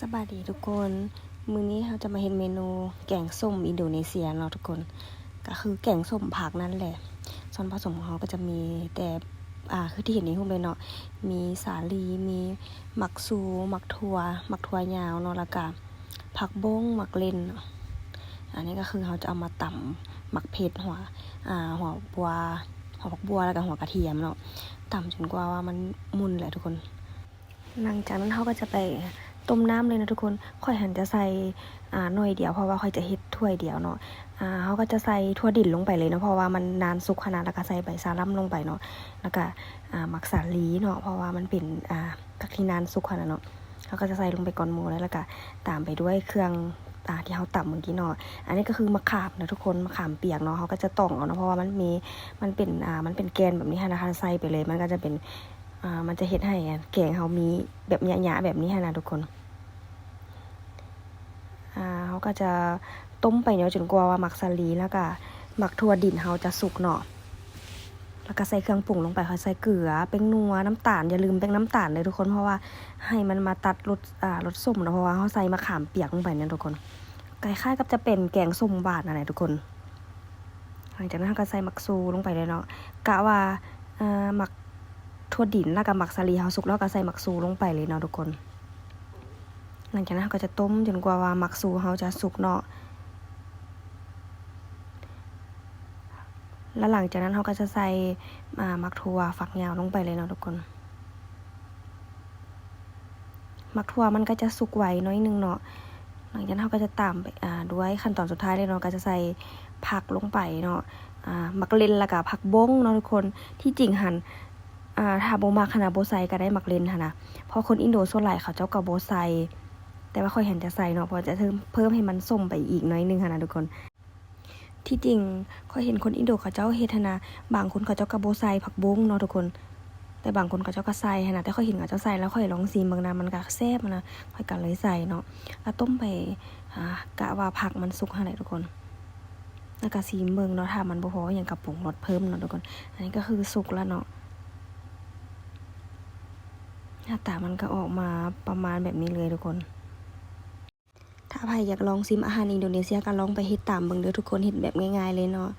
สบายดีทุกคน มื้อนี้เราจะมาเห็นเมนูแกงส้มอินโดนีเซียเนาะทุกคน ก็คือแกงส้มผักนั่นแหละ ส่วนผสมของเขาก็จะมีแต่อ่าคือที่เห็นในรูปเลยเนาะ มีสาลี มีหมักซู หมักถั่ว หมักถั่วยาวเนาะแล้วก็ผักบงหมักเลนอันนี้ก็คือเขาจะเอามาตำหมักเผ็ดหัว อ่า หัวบัว หัวผักบัวแล้วก็หัวกระเทียมเนาะตำจนกว่าว่ามันมุนแหละทุกคน หลังจากนั้นเขาก็จะไป ต้มน้ำเลยนะทุกคนค่อยหันจะใส่อ่าหน่อยเดียวเพราะว่าค่อยจะเฮ็ดถ้วยเดียวเนาะอ่าเขาก็จะใส่ทั่วดินลงไปเลยเนาะเพราะว่ามันนานสุกขนาดแล้วก็ใส่ใบซาลัมลงไปเนาะแล้วก็อ่าหมักสาลีเนาะเพราะว่ามันเป็นอ่าผักที่นานสุกขนาดเนาะเขาก็จะใส่ลงไปก่อนหมูแล้วแล้วก็ตามไปด้วยเครื่องอ่าที่เขาตำเมื่อกี้เนาะ อันนี้ก็คือมะขามนะทุกคน มะขามเปียกเนาะเขาก็จะต้องเอาเนาะเพราะว่ามันมี มันเป็น อ่า มันเป็นแกนแบบนี้นะคะใส่ไปเลย มันก็จะเป็น อ่ามันจะเฮ็ดให้แกงเขามีแบบหยาๆแบบนี้ค่ะนะทุกคนอ่าเขาก็จะต้มไปเนาะจนกว่าว่าหมักสลีแล้วก็หมักทั่วดินเขาจะสุกเนาะแล้วก็ใส่เครื่องปรุงลงไปเขาใส่เกลือแป้งนัวน้ำตาลอย่าลืมแป้งน้ำตาลเลยทุกคนเพราะว่าให้มันมาตัดรสอ่ารสส้มนะเพราะว่าเขาใส่มะขามเปียกลงไปเนี่ยทุกคนคล้ายๆกับจะเป็นแกงส้มบาดนั่นแหละทุกคน หลังจากนั้นก็ใส่หมักซูลงไปเลยเนาะกะว่าอ่าหมัก ทั่วดินแล้วก็หมักสาลีเฮาสุกแล้วก็ใส่หมักซูลงไปเลยเนาะทุกคน หลังจากนั้นก็จะต้มจนกว่าว่าหมักซูเฮาจะสุกเนาะแล้วหลังจากนั้นเราก็จะใส่อ่าหมักถั่วฝักยาวลงไปเลยเนาะทุกคนหมักถั่วมันก็จะสุกไวน้อยนึงเนาะหลังจากนั้นเราก็จะตามไปอ่าด้วยขั้นตอนสุดท้ายเลยเนาะก็จะใส่ผักลงไปเนาะอ่าหมักเลนแล้วก็ผักบงเนาะทุกคนที่จริงหัน อ่าถ้าโบมาขนาดโบไซก็ได้หมักเลนค่ะนะเพราะคนอินโดส่วนใหญ่เขาเจ้ากับโบไซแต่ว่าค่อยเห็นจะใส่เนาะเพราะจะเพิ่มให้มันส้มไปอีกน้อยนึงค่ะนะทุกคนที่จริงค่อยเห็นคนอินโดเขาเจ้าเฮ็ดหั้นนะบางคนเขาเจ้ากับโบไซผักบุ้งเนาะทุกคน แต่บางคนเขาเจ้าก็ใส่นะแต่ค่อยเห็นเขาเจ้าใส่แล้วค่อยลองซีมบางนามันก็แซ่บนะค่อยกันเลยใส่เนาะแล้วต้มไปกะว่าผักมันสุกหั่นแหละทุกคนแล้วก็ซีมเบิงเนาะถ้ามันบ่พออย่างกับปรุงรสเพิ่มเนาะทุกคน อันนี้ก็คือสุกแล้วเนาะ หน้าตามันก็ออกมาประมาณแบบนี้เลยทุกคน ถ้าใครอยากลองซิมอาหารอินโดนีเซียก็ลองไปเฮ็ดตามเบิ่งเด้อทุกคนเฮ็ดแบบง่ายๆเลยเนาะ